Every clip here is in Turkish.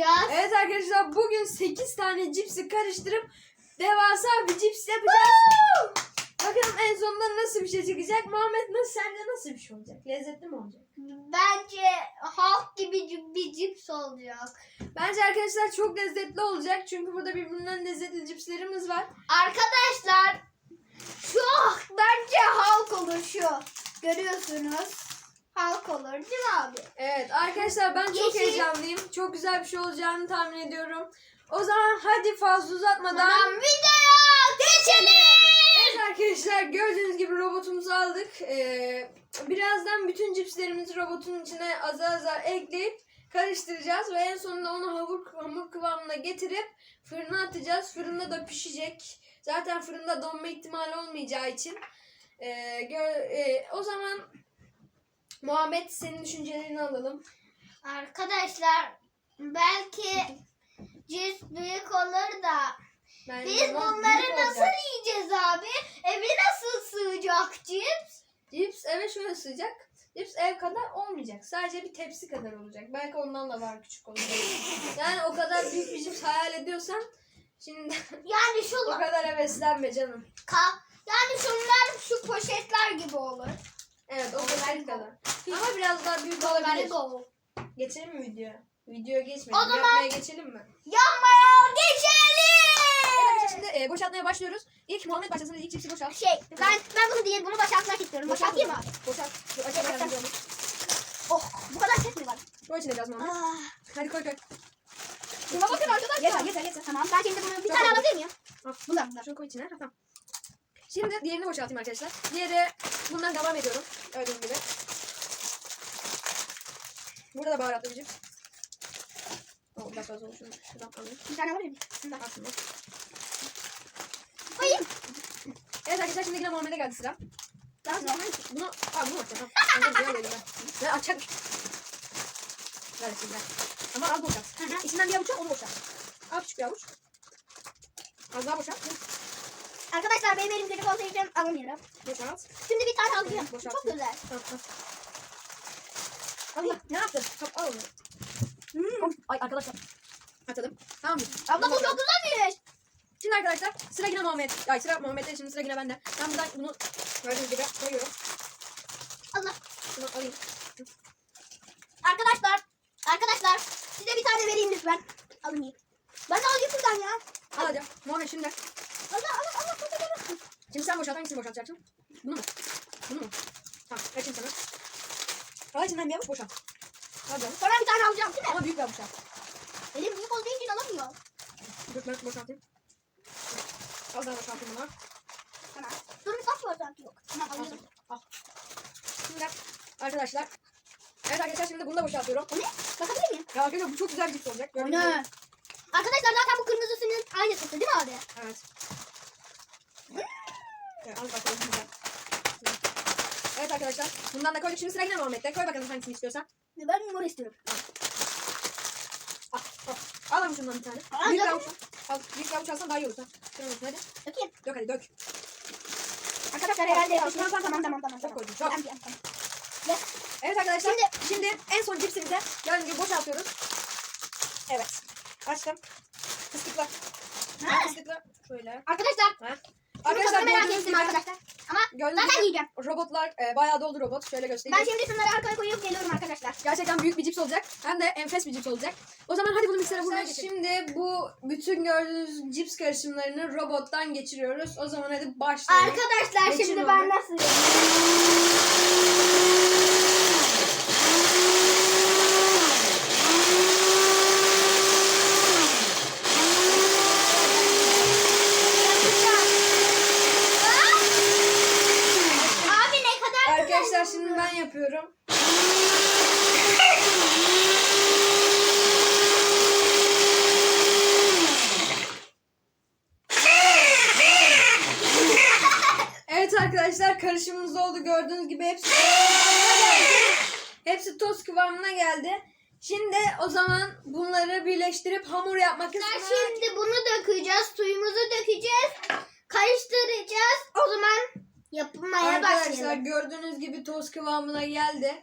yapacağız? Evet arkadaşlar bugün 8 tane cipsi karıştırıp devasa bir cips yapacağız. Bakalım en sonunda nasıl bir şey çıkacak. Muhammed nasıl sence nasıl bir şey olacak? Lezzetli mi olacak? Bence halk gibi bir cips olacak. Bence arkadaşlar çok lezzetli olacak. Çünkü burada birbirinden lezzetli cipslerimiz var. Arkadaşlar şu bence halk olur şu. Görüyorsunuz. Halk olur değil mi abi? Evet arkadaşlar ben çok Yeşil. heyecanlıyım. Çok güzel bir şey olacağını tahmin ediyorum. O zaman hadi fazla uzatmadan. Tamam videoya geçelim. Evet arkadaşlar gördüğünüz gibi robotumuzu aldık. Ee, birazdan bütün cipslerimizi robotun içine azar azar ekleyip karıştıracağız ve en sonunda onu hamur, hamur kıvamına getirip fırına atacağız. Fırında da pişecek. Zaten fırında donma ihtimali olmayacağı için. Ee, gö- e, o zaman Muhammed senin düşüncelerini alalım. Arkadaşlar belki cips büyük olur da Bence biz bunları büyük nasıl olacak. yiyeceğiz abi? Eve nasıl sığacak cips? Cips eve şöyle sığacak. Cips ev kadar olmayacak. Sadece bir tepsi kadar olacak. Belki ondan da var küçük olacak. Yani o kadar büyük bir cips hayal ediyorsan şimdi Yani şu o kadar heveslenme canım. ka- yani şunlar şu poşetler gibi olur. Evet o kadar. Ama biraz daha büyük olabilir. Geçelim mi videoya? Videoya geçmeyelim. O zaman- Yapmaya geçelim mi? Yanmaya geçelim. Evet, şimdi e, boşaltmaya başlıyoruz. İlk Muhammed başlasın. İlk cipsi boşalt. Şey ben ben bunu değil bunu boşaltmak istiyorum. Boşaltayım mı? Boşalt. Dur, açalım, Boşalt. yardımcı olun. Oh bu kadar ses mi var? Koy içine biraz Muhammed. Ah. Hadi koy koy. Şuna bakın arkadaşlar. Yeter yeter yeter. Tamam ben şimdi bunu bir Çok tane oldu. alabilir miyim? Al. Bundan bundan. Şunu koy içine. Ha, Tamam. Şimdi diğerini boşaltayım arkadaşlar. Diğeri bundan devam ediyorum. Gördüğünüz gibi. Burada da baharatlı bir cips. Oh, biraz fazla olmuş. Şunu Şuradan alayım. Bir tane alabilir miyim? Bundan. Aslında. Koyayım. Evet arkadaşlar şimdi yine Muhammed'e geldi sıra. Daha sonra. Bunu, aa bunu açacağım. Tamam. Buraya koyayım ben. Ve açacakmış. Ver şimdi. Ama az boşalt. İçinden bir avuç al, onu boşalt. Al küçük bir avuç. Az daha boşalt. Arkadaşlar benim elim kötü olduğu için alamıyorum. Boşalt. Şimdi bir tane alacağım. Boşalt. Çok güzel. Al, al. Allah ne yaptın? Top al onu. Hmm. Ay arkadaşlar. Atalım. Tamam mı? Abla bu çok güzelmiş. Şimdi arkadaşlar sıra yine Muhammed. Ay sıra Muhammed'de şimdi sıra yine bende. Ben buradan bunu gördüğünüz gibi koyuyorum. Allah. Şunu alayım. Arkadaşlar. Arkadaşlar. Size bir tane vereyim lütfen. Alın yiyin. Ben de alayım buradan ya. Al hadi. Muhammed şimdi. Allah, Allah. Şimdi sen boşalt. Hangisini boşaltacaksın? Bunu mu? Bunu mu? Tamam. Açayım sana. Al içinden bir avuç boşalt. Al canım. Sonra bir tane alacağım değil mi? Ama büyük bir avuç al. Elim büyük olduğu için alamıyor. Dur ben boşaltayım. Al daha boşaltayım bunu. Tamam. Durun kaç borcam yok. Tamam Al. alıyorum. Al. Şimdi arkadaşlar. Evet arkadaşlar şimdi bunu da boşaltıyorum. O ne? Bakabilir miyim? Ya arkadaşlar bu çok güzel bir cips olacak. Gördüğünüz gibi. Arkadaşlar zaten bu kırmızısının aynısı değil mi abi? Evet. Evet, al bakalım güzel. Evet arkadaşlar. Bundan da koyduk. Şimdi sıra yine Muhammed'de. Koy bakalım hangisini istiyorsan. Ben mor istiyorum. Al. Al. Al abi şundan bir tane. Al, büyük bir al. avuç al. Al. Büyük avuç alsan daha iyi olur. Sen. Şunu hadi. Bakayım. Dök hadi dök. Arkadaşlar herhalde Tamam, yapışıyor. tamam, Tamam tamam, tamam tamam. Çok tamam. koydum, çok. Tamam, tamam, tamam. Evet arkadaşlar. Şimdi, Şimdi- en son cipsimizi gördüğünüz gibi boşaltıyoruz. Evet. Açtım. Fıstıkla. Ha. Fıstıkla. Şöyle. Arkadaşlar. Ha. Arkadaşlar Arkadaşlar merak ettim arkadaşlar. Ama gördüğünüz zaten gibi yiyeceğim. robotlar e, bayağı doldu robot. Şöyle Ben göstereyim. şimdi şunları arkaya koyup geliyorum arkadaşlar. Gerçekten büyük bir cips olacak. Hem de enfes bir cips olacak. O zaman hadi bunu miksere vurmaya geçelim. Şimdi bu bütün gördüğünüz cips karışımlarını robottan geçiriyoruz. O zaman hadi başlayalım. Arkadaşlar Geçin şimdi onu. ben nasıl Abi ne kadar Arkadaşlar şimdi ben yapıyorum. Evet arkadaşlar karışımımız oldu. Gördüğünüz gibi hepsi hepsi toz kıvamına geldi. Şimdi o zaman bunları birleştirip hamur yapmak istiyorum. şimdi bunu dökeceğiz. Suyumuzu dökeceğiz. Karıştıracağız. O zaman yapmaya Arkadaşlar başlayalım. gördüğünüz gibi toz kıvamına geldi.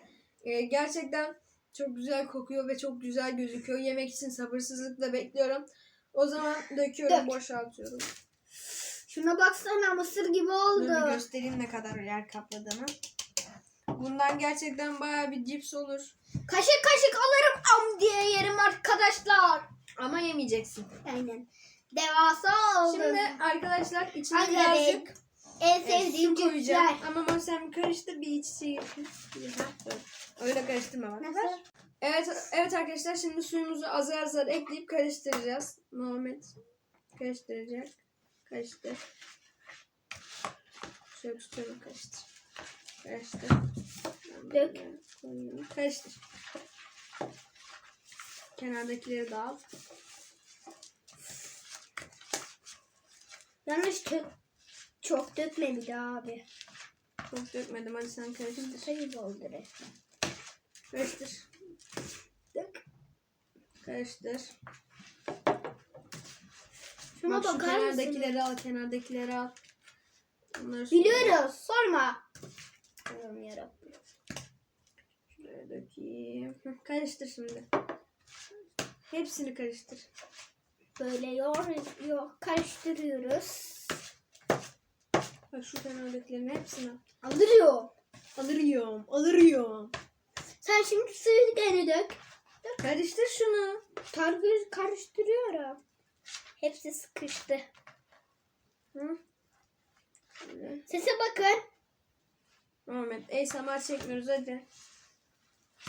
Ee, gerçekten çok güzel kokuyor ve çok güzel gözüküyor. Yemek için sabırsızlıkla bekliyorum. O zaman döküyorum, Dök. boşaltıyorum. Şuna baksana mısır gibi Dur bir oldu. göstereyim ne kadar yer kapladığını. Bundan gerçekten bayağı bir cips olur. Kaşık kaşık alırım am diye yerim arkadaşlar. Ama yemeyeceksin. Aynen. Devasa oldu. Şimdi arkadaşlar içine Hadi birazcık en sevdiğim su koyacağım. cipsler. Ama ben sen bir iç getir. Öyle karıştırma bak. Nasıl? Evet, evet arkadaşlar şimdi suyumuzu azar azar ekleyip karıştıracağız. Muhammed karıştıracak. Karıştır. Şöyle tutuyorum karıştır. Karıştır. Dök. koyuyorum. Karıştır. Kenardakileri al. Yanlış çok, çok dökme bir abi. Çok dökmedim hadi sen karıştır. Sayı oldu resmen. Karıştır. Dök. Karıştır. Şuna Bak şu mısın? kenardakileri al, kenardakileri al. Bunları Biliyoruz. Sorma. Allah'ım yarabbim. Şuraya dökeyim. Hı, Karıştır şimdi. Hepsini karıştır. Böyle yor, yor karıştırıyoruz. Bak şu kenardakilerin hepsini al. Alırıyor. Alıyorum, alıyorum. Sen şimdi suyu geri dök. Karıştır şunu. Kargı karıştırıyorum. Hepsi sıkıştı. Hı? Şöyle. Sese bakın. Muhammed, ASMR çekmiyoruz hadi.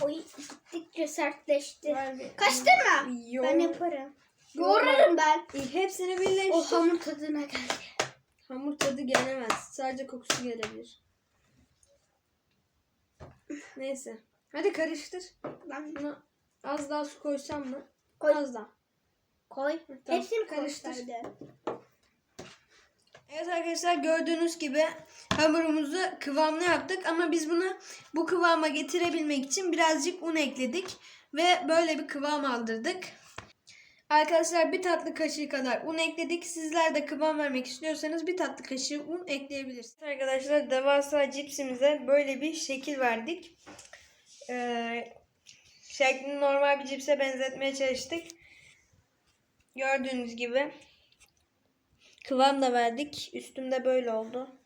Oy gittikçe sertleşti. Bir- Kaçtırma. Yo- Ben yaparım. Yoğurma. Yoğurırım ben. İyi, Hepsini birleştir. O hamur tadına geldi. Hamur tadı gelemez. Sadece kokusu gelebilir. Neyse. Hadi karıştır. Ben Buna az daha su koysam mı? Koy. Az daha. koy. Tamam, Hepsini karıştır. Evet arkadaşlar gördüğünüz gibi hamurumuzu kıvamlı yaptık ama biz bunu bu kıvama getirebilmek için birazcık un ekledik ve böyle bir kıvam aldırdık. Arkadaşlar bir tatlı kaşığı kadar un ekledik. Sizler de kıvam vermek istiyorsanız bir tatlı kaşığı un ekleyebilirsiniz. Arkadaşlar devasa cipsimize böyle bir şekil verdik. Ee, şeklini normal bir cipse benzetmeye çalıştık. Gördüğünüz gibi kıvam da verdik. Üstümde böyle oldu.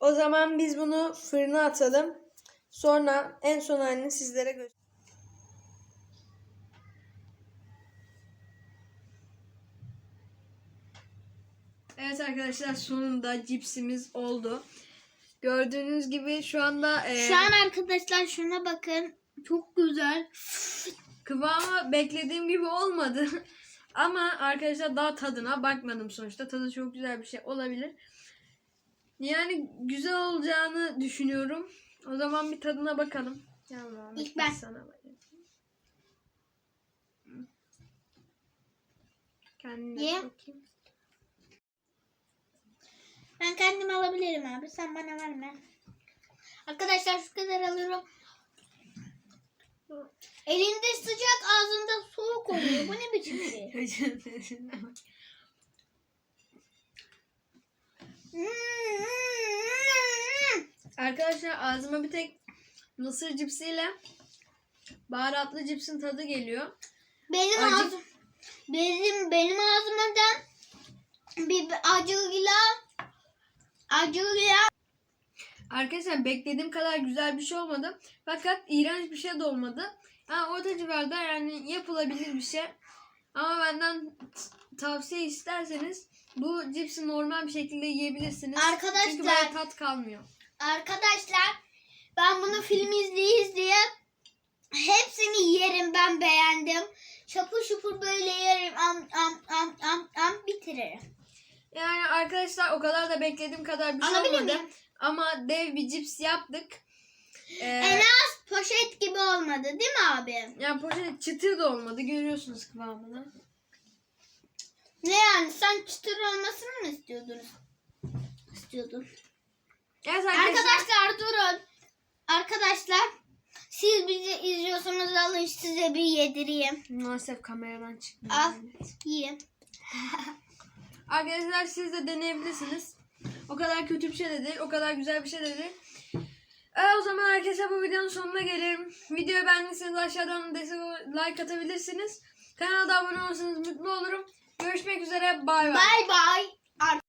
O zaman biz bunu fırına atalım. Sonra en son halini sizlere göstereyim. Evet arkadaşlar sonunda cipsimiz oldu. Gördüğünüz gibi şu anda e, Şu an arkadaşlar şuna bakın. Çok güzel. kıvamı beklediğim gibi olmadı. Ama arkadaşlar daha tadına bakmadım sonuçta. Tadı çok güzel bir şey olabilir. Yani güzel olacağını düşünüyorum. O zaman bir tadına bakalım. Tamam, İlk ben. Sana bakayım. Kendine Ye. bakayım. Ben kendim alabilirim abi. Sen bana verme. Arkadaşlar şu kadar alıyorum. Elinde sıcak ağzında soğuk oluyor. Bu ne biçim şey? Arkadaşlar ağzıma bir tek mısır cipsiyle baharatlı cipsin tadı geliyor. Benim Acı- ağzım benim benim ağzıma da bir acıyla acıyla Arkadaşlar beklediğim kadar güzel bir şey olmadı. Fakat iğrenç bir şey de olmadı. Ha, orta civarda yani yapılabilir bir şey. Ama benden tavsiye isterseniz bu cipsi normal bir şekilde yiyebilirsiniz. Arkadaşlar- Çünkü böyle tat kalmıyor. arkadaşlar ben bunu film izleye izleye hepsini yerim ben beğendim. Şapur şupur böyle yerim am am am am am bitiririm. Yani arkadaşlar o kadar da beklediğim kadar bir şey Alabilir olmadı. miyim? Ama dev bir cips yaptık. Ee, En az poşet gibi olmadı değil mi abi? yani poşet çıtır da olmadı. Görüyorsunuz kıvamını. Ne yani sen çıtır olmasını mı istiyordunuz? İstiyordun. Evet arkadaşlar. Arkadaşlar durun. Arkadaşlar siz bizi izliyorsunuz alın size bir yedireyim. Maalesef kameradan çıkmıyor. Al. Yiyin. Arkadaşlar siz de deneyebilirsiniz. O kadar kötü bir şey de değil. O kadar güzel bir şey de değil. E, o zaman herkese bu videonun sonuna gelelim. Videoyu beğendiyseniz aşağıdan like atabilirsiniz. Kanala da abone olursanız mutlu olurum. Görüşmek üzere. Bay bay. Bay bay.